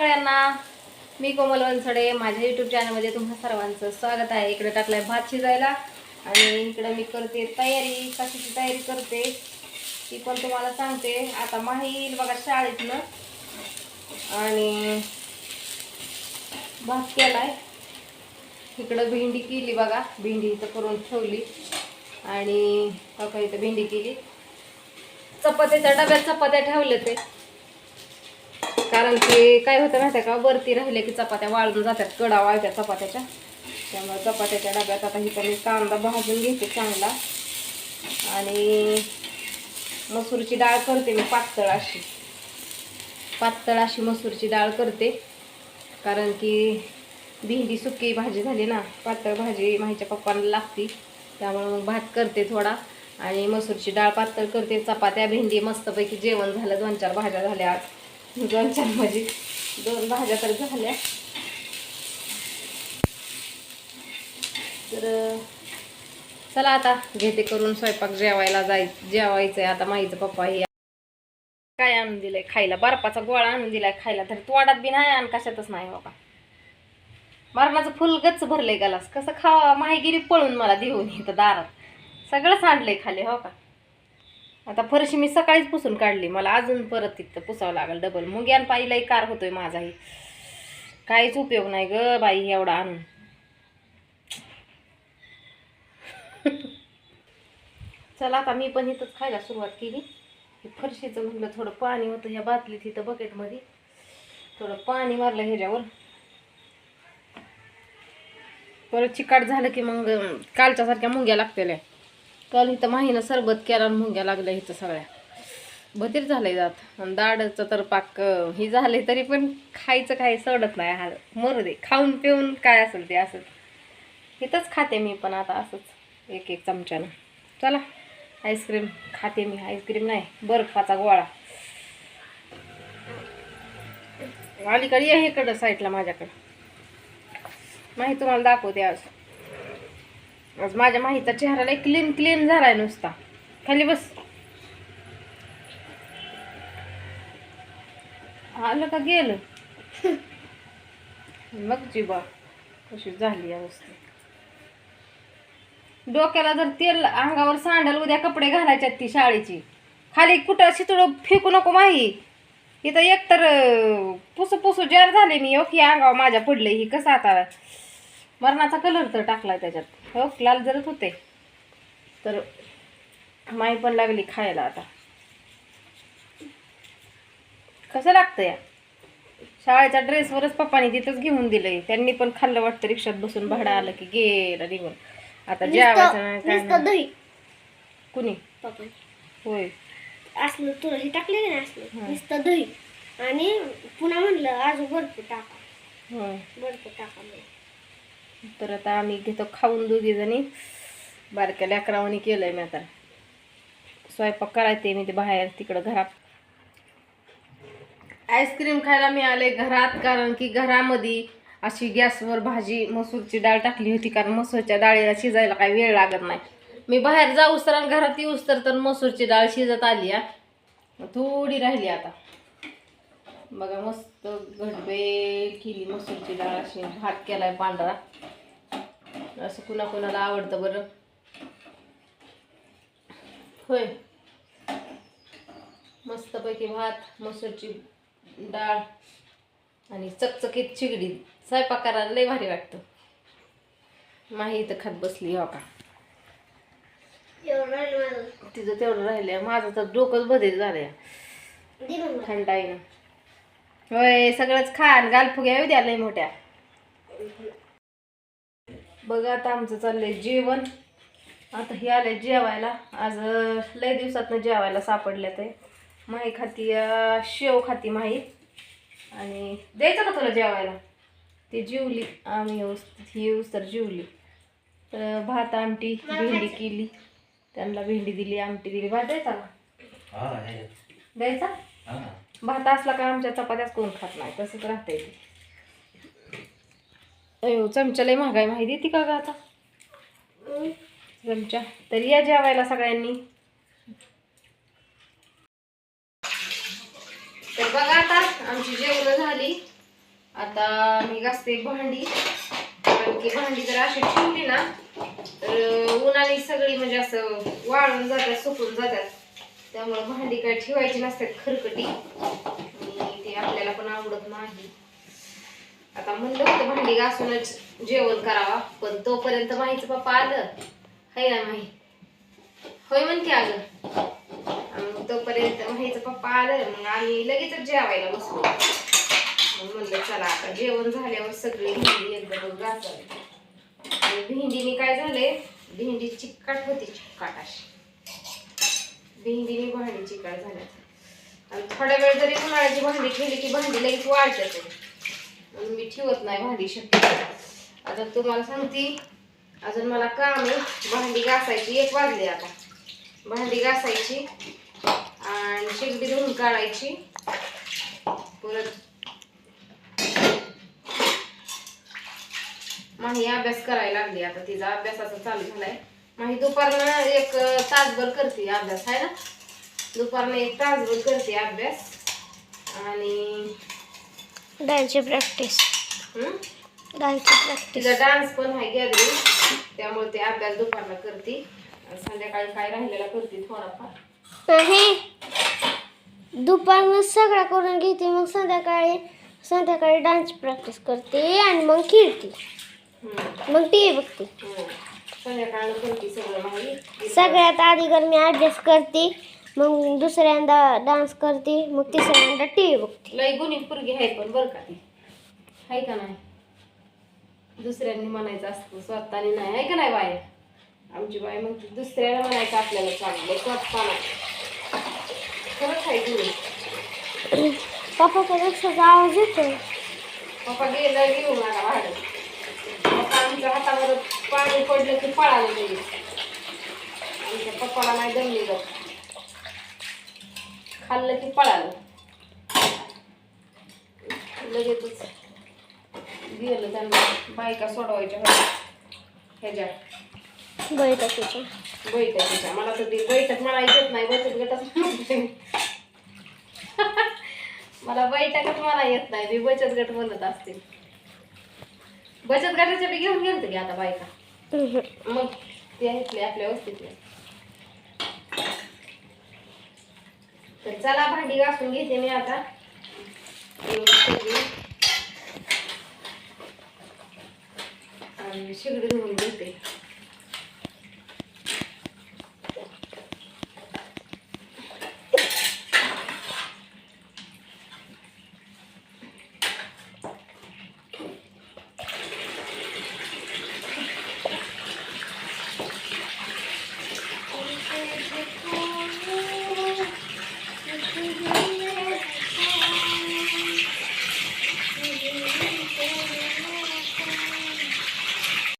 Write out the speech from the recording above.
सगळ्यांना. मी कोमल वनसडे माझ्या यूट्यूब चॅनलमध्ये तुम्हा सर्वांचं स्वागत आहे. इकडे टाकलाय भात शिजायला आणि इकडे मी करते तयारी कशाची तयारी करते ती पण तुम्हाला सांगते. आता माही येईल बघा शाळेतनं. आणि भात केलाय. इकडं भेंडी केली बघा. भेंडी इथं करून ठेवली. आणि काका इथं भेंडी केली. चपात्याच्या डब्यात चपात्या ठेवले ते. कारण की काय होतं माहिती का? वरती राहिले की चपात्या वाळून जातात. कडा वाळत्या चपात्याच्या. त्यामुळे चपात्याच्या डब्यात आता इथं मी कांदा भाजून घेते चांगला. आणि मसूरची डाळ करते मी पातळ अशी. पातळ अशी मसूरची डाळ करते. कारण की भेंडी सुकी भाजी झाली ना पातळ भाजी माहीच्या पप्पांना लागती. त्यामुळे मग भात करते थोडा. आणि मसूरची डाळ पातळ करते. चपात्या भेंडी मस्तपैकी जेवण झालं. दोन चार भाज्या झाल्या. आज दोन चार भाजी. दोन भाज्या तर झाल्या. तर चला आता घेते करून स्वयंपाक जेवायला जाय जेवायचंय आता माईचं पप्पा हे. काय आणून दिलंय खायला? बर्फाचा गोळा आणून दिलाय खायला. तर तोडात बी नाही आणि कशातच नाही हो बाबा मरणाचं फुल गच्च भरलंय गलास. कसं खावा माहिगिरी पळून मला देऊन येतं दारात. सगळं सांडलंय खाली हो का? आता फरशी मी सकाळीच पुसून काढली. मला अजून परत तिथं पुसावं लागेल डबल मुग्यान पायीलाही कार होतोय माझाही. काहीच उपयोग नाही ग बाई एवढा आणून. चला आता मी पण इथंच खायला सुरुवात केली. हे फरशीचं म्हटलं थोडं पाणी होतं ह्या बाटलीत इथं बकेटमध्ये थोडं पाणी मारलं ह्याच्यावर. परत चिकाट झालं की मग कालच्यासारख्या मुंग्या लागतेल्या. काल इथं माहीनं सरबत केला आणि मुंग्या लागल्या इथं सगळ्या. भतीर झालंय जात. आणि दाडचं तर पाक हे झाले तरी पण खायचं काही सडत नाही. हा मरू दे. खाऊन पिऊन काय असेल ते असं इथंच खाते मी पण आता असंच एक एक चमच्यानं. चला आईस्क्रीम खाते मी. आईस्क्रीम नाही बर्फाचा गोळा. अलीकडे ये इकडं साईडला माझ्याकडं. माहिती तुम्हाला दाखवते आज. आज माझ्या माहीचा चेहरा क्लीन क्लीन झालाय नुसता. खाली बस. आलं का गेलं? मग जीबा कशी झाली अवस्था. डोक्याला जर तेल अंगावर सांडल उद्या कपडे घालायच्यात ती शाळेची. खाली कुठं शितुळ फेकू नको माही. इथं एकतर अं, पुसू पुसू जार झाले मी ओके की अंगावर माझ्या पडले ही कसं आता. मरणाचा कलर तर टाकलाय त्याच्यात. हो लाल जरत होते. तर माई पण लागली खायला आता. कसं लागतं या? शाळेच्या ड्रेसवरच पप्पानी तिथंच घेऊन दिलंय. त्यांनी पण खाल्लं वाटतं रिक्षात बसून भाडं आलं की गेलं निघून. आता जेवायचं नाही कुणी? पप्पा. होय. असलं तुला हे टाकले ना असलं. नुसतं दही. आणि पुन्हा म्हणलं आज बर्फ टाका. बर्फ टाका. तर आता आम्ही घेतो खाऊन दोघी जणी. बारक्या लेकरावानी केलंय मी आता. स्वयंपाक करायचे मी ते बाहेर तिकडं घरात. आईस्क्रीम खायला मी आले घरात कारण की घरामध्ये अशी गॅसवर भाजी मसूरची डाळ टाकली होती कारण मसूरच्या डाळीला शिजायला काही वेळ लागत नाही. मी बाहेर जाऊस तर आणि घरात येऊस तर तर मसूरची डाळ शिजत आली आ थोडी राहिली आता. बघा मस्त घडबे केली मसूरची डाळ अशी. भात केलाय पांढरा. असं कुणा कुणाला आवडतं बरं? होय. मस्तपैकी भात मसूरची डाळ आणि चकचकीत चिगडी. स्वयंपाक करायला लय भारी वाटतं. माही इथं खात बसली हो का. तिचं तेवढं राहिलं माझं तर डोकंच बधीर मला. थंडाईनं होय सगळंच खा आणि गालफुग्या येऊ द्या लय मोठ्या. बघा आता आमचं चाललंय जेवण. आता हे आलंय जेवायला. आज लय दिवसातनं जेवायला सापडल्यात आहे माही खाती शेव खाती माही. आणि द्यायचं का तुला जेवायला? ती जेवली. आम्ही येऊस ही येऊस तर जेवली. तर भात आमटी भेंडी केली. त्यांना भेंडी दिली आमटी दिली. भात द्यायचा का? हा. द्यायचा. भात असला का आमच्या चपात्याच कोण खात नाही तसंच राहते ते. अयो चमचा महागाई माहिती ती का ग आता? चमचा. तर या जेवायला सगळ्यांनी. तर बघा आता आमची जेवणं झाली. आता मी घासते भांडी. कारण की भांडी जर अशी ठेवली ना तर उन्हाने सगळी म्हणजे असं वाळून जातात सुकून जातात. त्यामुळं भांडी काय ठेवायची नसतात खरकटी. आणि ते आपल्याला पण आवडत नाही. आता म्हणलं होतं भांडी घासूनच जेवण करावा पण तोपर्यंत माहीचं पप्पा आलं. हाय ना माही होय म्हणते अगं. तोपर्यंत माहीचं पप्पा आलं मग आम्ही लगेचच जेवायला बसलो. मग म्हणलं चला आता जेवण झाल्यावर सगळी भेंडी एकदम घासावी. आणि भेंडीने काय झालंय भेंडी चिकट होती चिकट अशी भेंडीने भांडी चिकट झाल्यात. आणि थोड्या वेळ जरी उन्हाळ्याची भांडी ठेवली की भांडी लगेच वाढतात म्हणून मी ठेवत नाही भांडी शक्य आता तुम्हाला सांगते अजून मला काम आहे. भांडी घासायची एक वाजली आता. भांडी घासायची आणि शेगडी धुवून काढायची. परत माही अभ्यास करायला लागली. आता तिचा अभ्यासाचा चालू झालाय. माही दुपारनं एक तासभर करते अभ्यास आहे ना? दुपारनं एक तासभर करते अभ्यास. आणि डान्सची प्रॅक्टिस? डान्सची प्रॅक्टिस. तिचा डान्स पण आहे गॅदरिंग त्यामुळे ते अभ्यास दुपारला करते. आणि संध्याकाळी काय राहिलेला करते थोडाफार. हे दुपारनं सगळं करून घेते मग संध्याकाळी संध्याकाळी डान्स प्रॅक्टिस करते आणि मग खेळते. मग टी व्ही बघते. सगळ्यात आधी मी अभ्यास करते मग दुसऱ्यांदा डान्स करते मग तिसऱ्यांदा टी व्ही बघते. लय गुणी पुरगी आहे पण बरं का ती. आहे का नाही? दुसऱ्यांनी म्हणायचं असतं स्वतःने नाही. आहे का नाही बाय आमची बाई मग दुसऱ्याला म्हणायचं आपल्याला चांगलं स्वतः नाही. खरंच आहे गुणी पप्पाच्या आवाज येतोय. पप्पा गेलं घेऊ नका भाडं पप्पा आमच्या हातावर पाणी पडलं की पळालं लगेच. आमच्या पप्पाला नाही जमली जात खाल्लं की पळालं लगेचच गेलं त्यांना बायका सोडवायच्या होत्या. ह्याच्या. बैठकीच्या. बैठकीच्या. मला तर ती बैठक मला येत नाही. बचत गटात. मला बैठकच मला येत नाही. मी बचत गट म्हणत असते. बचत गटाच्या बी घेऊन गेलते की आता बायका. मग ते आहेत आपल्या वस्तीतले. तर चला भांडी घासून घेते मी आता. आणि आणि शिगडी धुवून घेते.